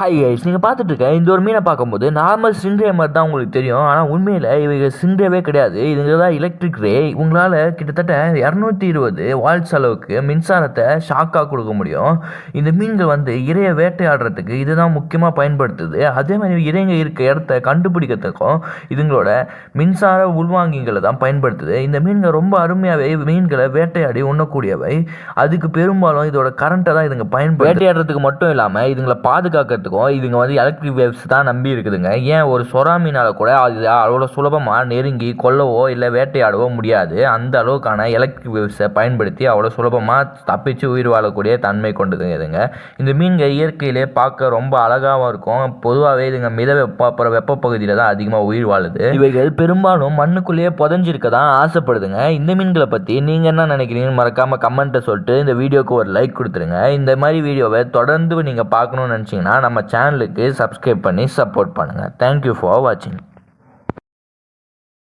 Hi guys நீங்கள் பார்த்துட்ருக்கேன் இந்த ஒரு மீனை பார்க்கும்போது நார்மல் சின்ரே மாதிரி தான் உங்களுக்கு தெரியும். ஆனால் உண்மையில் இவங்க சின்ரேவே கிடையாது. இதுங்க தான் எலக்ட்ரிக் ரே உங்களால் கிட்டத்தட்ட இரநூத்தி இருபது வால்ட்ஸ் அளவுக்கு மின்சாரத்தை ஷாக்காக கொடுக்க முடியும். இந்த மீன்கள் வந்து இரையை வேட்டையாடுறதுக்கு இதுதான் முக்கியமாக பயன்படுத்துது. அதே மாதிரி இறைங்க இருக்க இடத்த கண்டுபிடிக்கிறதுக்கும் இதுங்களோட மின்சார உள்வாங்கிகளை தான் பயன்படுத்துது. இந்த மீன்கள் ரொம்ப அருமையாகவே மீன்களை வேட்டையாடி உண்ணக்கூடியவை. அதுக்கு பெரும்பாலும் இதோட கரண்ட்டை தான் இதுங்க பயன்படுத்தி வேட்டையாடுறதுக்கு மட்டும் இல்லாமல் இதுங்களை பாதுகாக்கிறதுக்கும் இதுங்க வந்து எலக்ட்ரிக் வேவ்ஸ் தான் நம்பி இருக்குதுங்க. ஏன் ஒரு சொரா மீனால் கூட அது அவ்வளோ சுலபமாக நெருங்கி கொல்லவோ இல்லை வேட்டையாடவோ முடியாது. அந்த அளவுக்கான எலக்ட்ரிக் வேவ்ஸை பயன்படுத்தி அவ்வளோ சுலபமாக தப்பிச்சு உயிர் வாழக்கூடிய தன்மை கொண்டதுங்க இதுங்க. இந்த மீன்கள் இயற்கையிலே பார்க்க ரொம்ப அழகாகவும் இருக்கும். பொதுவாகவே இதுங்க மித வெப்ப அப்புறம் வெப்ப பகுதியில் தான் அதிகமாக உயிர் வாழுது. இவைகள் பெரும்பாலும் மண்ணுக்குள்ளேயே புதஞ்சிருக்க தான் ஆசைப்படுதுங்க. இந்த மீன்களை பற்றி நீங்கள் என்ன நினைக்கிறீங்கன்னு மறக்காமல் கமெண்ட்டை சொல்லிட்டு இந்த வீடியோக்கு ஒரு லைக் கொடுத்துருங்க. இந்த மாதிரி வீடியோவை தொடர்ந்து நீங்கள் பார்க்கணும்னு நினச்சிங்கன்னா நம்ம நம்ம சேனலுக்கு சப்ஸ்கிரைப் பண்ணி சப்போர்ட் பண்ணுங்கள் தேங்க்யூ ஃபார் வாட்சிங்